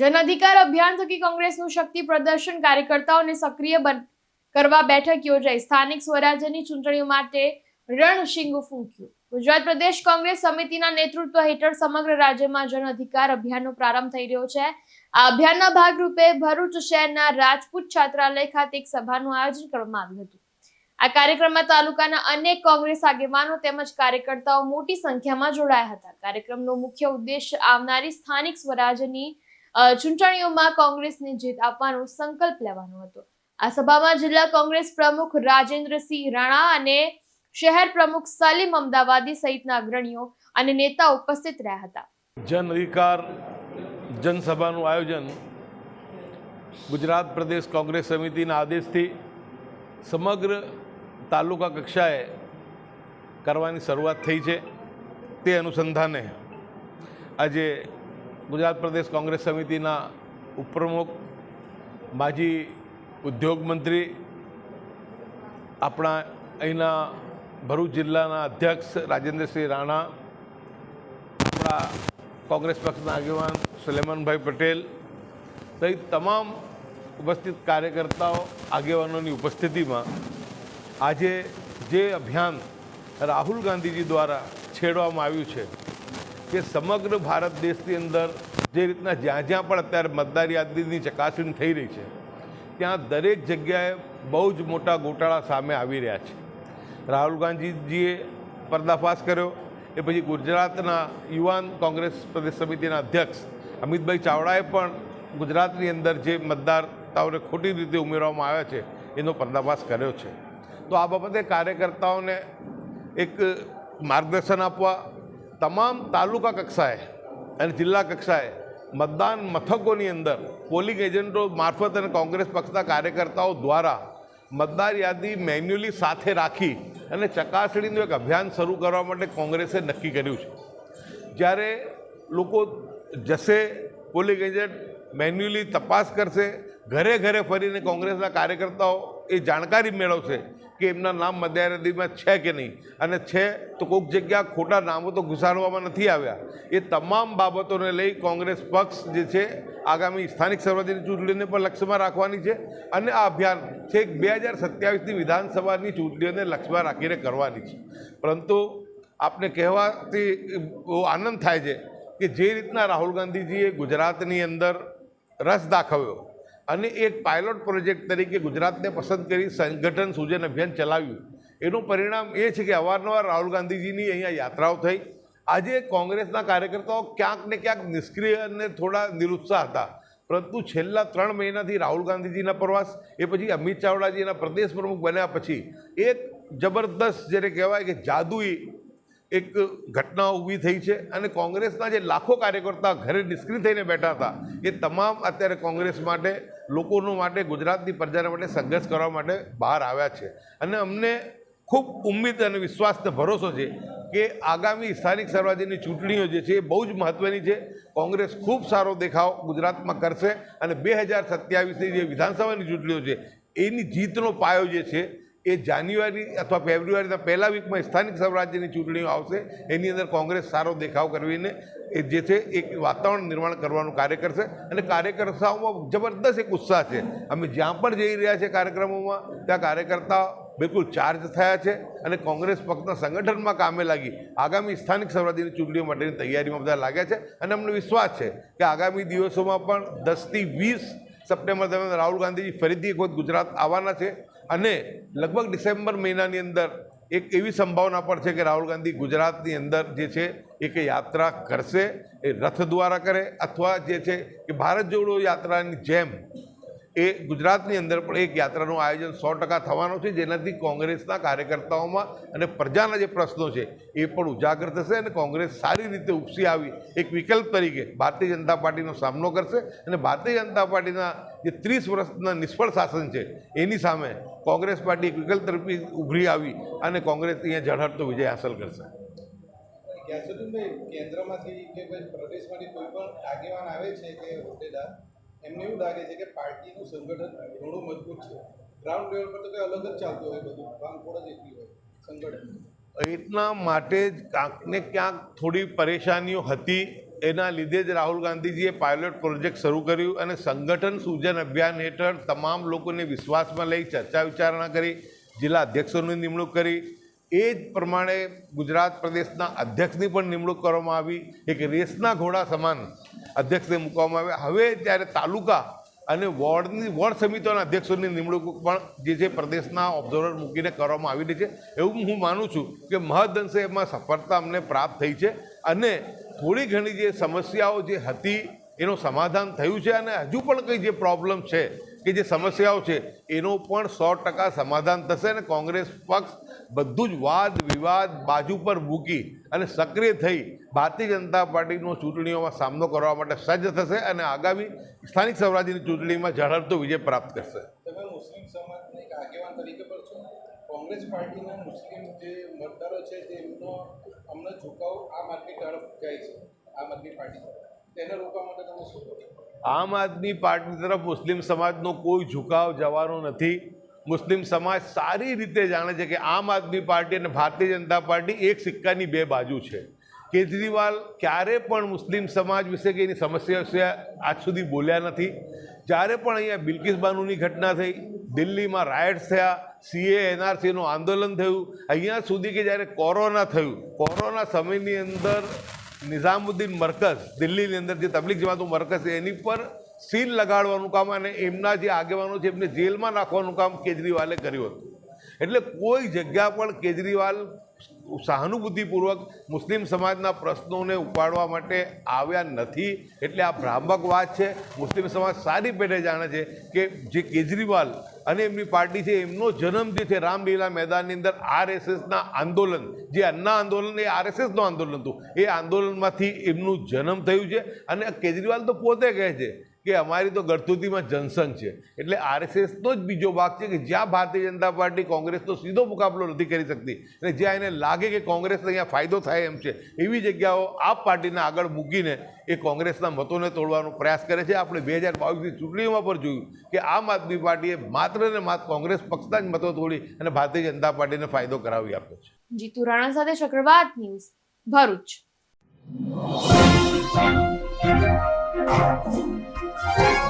જન અધિકાર અભિયાન થકી કોંગ્રેસનું શક્તિ પ્રદર્શન કાર્યકર્તાઓને સક્રિય કરવા બેઠક યોજાઈ. સ્થાનિક સ્વરાજ્યની ચૂંટણીઓ માટે રણશીંગુ ફૂંક્યું. ગુજરાત પ્રદેશ કોંગ્રેસ સમિતિના નેતૃત્વ હેઠળ સમગ્ર રાજ્યમાં જન અધિકાર અભિયાનનો પ્રારંભ થઈ રહ્યો છે. આ અભિયાનના ભાગરૂપે ભરૂચ શહેરના રાજપૂત છાત્રાલય ખાતે એક સભાનું આયોજન કરવામાં આવ્યું હતું. આ કાર્યક્રમમાં તાલુકાના અનેક કોંગ્રેસ આગેવાનો તેમજ કાર્યકર્તાઓ મોટી સંખ્યામાં જોડાયા હતા. કાર્યક્રમનો મુખ્ય ઉદ્દેશ આવનારી સ્થાનિક સ્વરાજ્યની ચૂંટણીઓમાં કોંગ્રેસને જીત આપવાનો સંકલ્પ લેવાનો હતો. આ સભામાં જિલ્લા કોંગ્રેસ પ્રમુખ રાજેન્દ્રસિંહ રાણા અને શહેર પ્રમુખ સલીમ અમદાવાદી સહિતના અગ્રણીઓ અને નેતા ઉપસ્થિત રહ્યા હતા. જન અધિકાર જનસભાનું આયોજન ગુજરાત પ્રદેશ કોંગ્રેસ સમિતિના આદેશથી સમગ્ર તાલુકા કક્ષાએ કરવાની શરૂઆત થઈ છે. તે અનુસંધાને આજે ગુજરાત પ્રદેશ કોંગ્રેસ સમિતિના ઉપપ્રમુખ, માજી ઉદ્યોગ મંત્રી, આપણા અહીંના ભરૂચ જિલ્લાના અધ્યક્ષ રાજેન્દ્રસિંહ રાણા, આપણા કોંગ્રેસ પક્ષના આગેવાન સુલેમનભાઈ પટેલ સહિત તમામ ઉપસ્થિત કાર્યકર્તાઓ, આગેવાનોની ઉપસ્થિતિમાં આજે જે અભિયાન રાહુલ ગાંધીજી દ્વારા છેડવામાં આવ્યું છે કે સમગ્ર ભારત દેશની અંદર જે રીતના જ્યાં જ્યાં પણ અત્યારે મતદાર યાદીની ચકાસણી થઈ રહી છે, ત્યાં દરેક જગ્યાએ બહુ જ મોટા ગોટાળા સામે આવી રહ્યા છે. રાહુલ ગાંધીજીએ પર્દાફાશ કર્યો, એ પછી ગુજરાતના યુવાન કોંગ્રેસ પ્રદેશ સમિતિના અધ્યક્ષ અમિતભાઈ ચાવડાએ પણ ગુજરાતની અંદર જે મતદારતાઓને ખોટી રીતે ઉમેરવામાં આવ્યા છે, એનો પર્દાફાશ કર્યો છે. તો આ બાબતે કાર્યકર્તાઓને એક માર્ગદર્શન આપવા તમામ તાલુકા કક્ષાએ અને જિલ્લા કક્ષાએ મતદાન મથકોની અંદર પોલિંગ એજન્ટો મારફત અને કોંગ્રેસ પક્ષના કાર્યકર્તાઓ દ્વારા મતદાર યાદી મેન્યુઅલી સાથે રાખી અને ચકાસણીનું એક અભિયાન શરૂ કરવા માટે કોંગ્રેસે નક્કી કર્યું છે. જ્યારે લોકો જશે, પોલિંગ એજન્ટ મેન્યુઅલી તપાસ કરશે, ઘરે ઘરે ફરીને કોંગ્રેસના કાર્યકર્તાઓ એ જાણકારી મેળવશે કે એમના નામ મતદાર યાદીમાં છે કે નહીં? અને છે તો કોઈક જગ્યા ખોટા નામો તો ઘુસાડવામાં નથી આવ્યા. એ તમામ બાબતોને લઈ કોંગ્રેસ પક્ષ જે છે, આગામી સ્થાનિક સ્વરાજ્યની ચૂંટણીને પણ લક્ષ્યમાં રાખવાની છે અને આ અભિયાન છેક બે હજાર સત્યાવીસની વિધાનસભાની ચૂંટણીઓને લક્ષ્યમાં રાખીને કરવાની છે. પરંતુ આપને કહેવાથી આનંદ થાય છે કે જે રીતના રાહુલ ગાંધીજીએ ગુજરાતની અંદર રસ દાખવ્યો અને એક પાયલોટ પ્રોજેક્ટ તરીકે ગુજરાતને પસંદ કરી સંગઠન સૂજન અભિયાન ચલાવ્યું. એનું પરિણામ એ છે કે અવારનવાર રાહુલ ગાંધીજીની અહીંયા યાત્રાઓ થઈ. આજે કોંગ્રેસના કાર્યકર્તાઓ ક્યાંક ને ક્યાંક નિષ્ક્રિય અને થોડા નિરુત્સાહ હતા. પરંતુ છેલ્લા ત્રણ મહિનાથી રાહુલ ગાંધીજીના પ્રવાસ, એ પછી અમિત ચાવડાજીના પ્રદેશ પ્રમુખ બન્યા પછી એક જબરદસ્ત જેને કહેવાય કે જાદુઈ એક ઘટના ઊભી થઈ છે અને કોંગ્રેસના જે લાખો કાર્યકર્તા ઘરે નિષ્ક્રિય થઈને બેઠા હતા, એ તમામ અત્યારે કોંગ્રેસ માટે લોકોનો માટે, ગુજરાતની પ્રજાના માટે, સંઘર્ષ કરવા માટે બહાર આવ્યા છે. અને અમને ખૂબ ઉમ્મીદ અને વિશ્વાસ અને ભરોસો છે કે આગામી સ્થાનિક સ્વરાજ્યની ચૂંટણીઓ જે છે એ બહુ જ મહત્ત્વની છે. કોંગ્રેસ ખૂબ સારો દેખાવ ગુજરાતમાં કરશે અને બે હજાર સત્યાવીસની જે વિધાનસભાની ચૂંટણીઓ છે, એની જીતનો પાયો જે છે એ જાન્યુઆરી અથવા ફેબ્રુઆરીના પહેલા વીકમાં સ્થાનિક સ્વરાજ્યની ચૂંટણીઓ આવશે. એની અંદર કોંગ્રેસ સારો દેખાવ કરવીને એ જે છે, એક વાતાવરણ નિર્માણ કરવાનું કાર્ય કરશે અને કાર્યકર્તાઓમાં જબરદસ્ત એક ઉત્સાહ છે. અમે જ્યાં પણ જઈ રહ્યા છીએ કાર્યક્રમોમાં, ત્યાં કાર્યકર્તાઓ બિલકુલ ચાર્જ થયા છે અને કોંગ્રેસ પક્ષના સંગઠનમાં કામે લાગી. આગામી સ્થાનિક સ્વરાજ્યની ચૂંટણીઓ માટેની તૈયારીમાં બધા લાગ્યા છે અને અમને વિશ્વાસ છે કે આગામી દિવસોમાં પણ દસથી વીસ સપ્ટેમ્બર દરમિયાન રાહુલ ગાંધીજી ફરીથી એક વખત ગુજરાત આવવાના છે અને લગભગ ડિસેમ્બર મહિનાની અંદર એક એવી સંભાવના પણ છે કે રાહુલ ગાંધી ગુજરાતની અંદર જે છે, એક યાત્રા કરશે, એ રથ દ્વારા કરે, અથવા જે છે કે ભારત જોડો યાત્રાની જેમ એ ગુજરાતની અંદર પણ એક યાત્રાનું આયોજન સો ટકા થવાનું છે, જેનાથી કોંગ્રેસના કાર્યકર્તાઓમાં અને પ્રજાના જે પ્રશ્નો છે, એ પણ ઉજાગર થશે અને કોંગ્રેસ સારી રીતે ઉપસી આવી એક વિકલ્પ તરીકે ભારતીય જનતા પાર્ટીનો સામનો કરશે અને ભારતીય જનતા પાર્ટીના જે ત્રીસ વર્ષના નિષ્ફળ શાસન છે, એની સામે કોંગ્રેસ પાર્ટી એક વિકલ્પ તરફી ઉભરી આવી અને કોંગ્રેસ અહીંયા ઝળહળતો વિજય હાંસલ કરશે. કેન્દ્રમાંથી કે પ્રદેશમાંથી કોઈ પણ આગેવાન આવે છે કે હોદ્દેદાર? એમને એવું લાગે છે કે પાર્ટીનું સંગઠન ઘણું મજબૂત છે. ગ્રાઉન્ડ લેવલ પર તો કંઈ અલગ જ ચાલતું હોય બધું. ભાંગફોડ જ એટલી હોય, સંગઠન. એટલા માટે જ ક્યાંક ક્યાંક થોડી પરેશાનીઓ હતી. એના લીધે જ રાહુલ ગાંધીજીએ પાયલોટ પ્રોજેક્ટ શરૂ કર્યું અને સંગઠન સૂજન અભિયાન હેઠળ તમામ લોકોને વિશ્વાસમાં લઈ ચર્ચા વિચારણા કરી. જિલ્લા અધ્યક્ષોની નિમણૂક કરી. એ જ પ્રમાણે ગુજરાત પ્રદેશના અધ્યક્ષની પણ નિમણૂક કરવામાં આવી. એક રેસના ઘોડા સમાન અધ્યક્ષને મૂકવામાં આવ્યા. હવે ત્યારે તાલુકા અને વોર્ડની, વોર્ડ સમિતિઓના અધ્યક્ષોની નિમણૂક પણ જે છે પ્રદેશના ઓબ્ઝર્વર મૂકીને કરવામાં આવી રહી છે, એવું હું માનું છું કે મહદઅંશે એમાં સફળતા અમને પ્રાપ્ત થઈ છે અને થોડી ઘણી જે સમસ્યાઓ જે હતી એનું સમાધાન થયું છે અને હજુ પણ કંઈ જે પ્રોબ્લેમ છે કે જે સમસ્યાઓ છે એનો પણ સો ટકા સમાધાન થશે અને કોંગ્રેસ પક્ષ બધું જ વાદ વિવાદ બાજુ પર મૂકી અને સક્રિય થઈ ભારતીય જનતા પાર્ટીનો ચૂંટણીઓમાં સામનો કરવા માટે સજ્જ થશે અને આગામી સ્થાનિક સ્વરાજ્યની ચૂંટણીમાં ઝડપતો વિજય પ્રાપ્ત કરશે. તમે મુસ્લિમ સમાજના એક આગેવાન તરીકે પણ છો. કોંગ્રેસ પાર્ટીના મુસ્લિમ જે મતદારો છે તેમનો અમને ઝુકાવ આમ આદમી તરફ જાય છે આમ આદમી પાર્ટી તેને રોકવા માટે તમે શું આમ આદમી પાર્ટી તરફ મુસ્લિમ સમાજનો કોઈ ઝુકાવ જવાનો નથી. મુસ્લિમ સમાજ સારી રીતે જાણે છે કે આમ આદમી પાર્ટી અને ભારતીય જનતા પાર્ટી એક સિક્કાની બે બાજુ છે. કેજરીવાલ ક્યારે પણ મુસ્લિમ સમાજ વિશે કે એની સમસ્યા વિશે આજ સુધી બોલ્યા નથી. જ્યારે પણ અહીંયા બિલકિસ બાનુની ઘટના થઈ, દિલ્હીમાં રાયટ્સ થયા, સીએ, એનઆરસીનું આંદોલન થયું. અહીંયા સુધી કે જ્યારે કોરોના થયું, કોરોના સમયની અંદર નિઝામુદ્દીન મરકઝ, દિલ્હીની અંદર જે તબલીગ જમાતું મરકઝ છે, એની પર સીલ લગાડવાનું કામ અને એમના જે આગેવાનો છે, એમને જેલમાં નાખવાનું કામ કેજરીવાલે કર્યું હતું. એટલે કોઈ જગ્યા પણ કેજરીવાલ સહાનુભૂતિપૂર્વક મુસ્લિમ સમાજના પ્રશ્નોને ઉપાડવા માટે આવ્યા નથી. એટલે આ ભ્રામક વાત છે. મુસ્લિમ સમાજ સારી પેટે જાણે છે કે જે કેજરીવાલ અને એમની પાર્ટી છે, એમનો જન્મ જે છે, રામલીલા મેદાનની અંદર આરએસએસના આંદોલન, જે અન્ના આંદોલન, એ આરએસએસનું આંદોલન હતું. એ આંદોલનમાંથી એમનું જન્મ થયું છે અને કેજરીવાલ તો પોતે કહે છે કે અમારી તો ગળતુતીમાં જનસંઘ છે. એટલે આરએસએસનો જ બીજો ભાગ છે કે જ્યાં ભારતીય જનતા પાર્ટી કોંગ્રેસનો સીધો મુકાબલો નથી કરી શકતી. અને જ્યાં એને લાગે કે કોંગ્રેસને અહીંયા ફાયદો થાય એમ છે, એવી જગ્યાઓ આ પાર્ટીને આગળ મૂકીને એ કોંગ્રેસના મતોને તોડવાનો પ્રયાસ કરે છે. આપણે બે હજાર બાવીસની ચૂંટણીઓમાં પણ જોયું કે આમ આદમી પાર્ટીએ માત્ર ને માત્ર કોંગ્રેસ પક્ષના જ મતો તોડી અને ભારતીય જનતા પાર્ટીને ફાયદો કરાવી આપ્યો છે. જીતુ રાણા સાથે ચક્રવાત ન્યૂઝ, ભરૂચ. Thank you.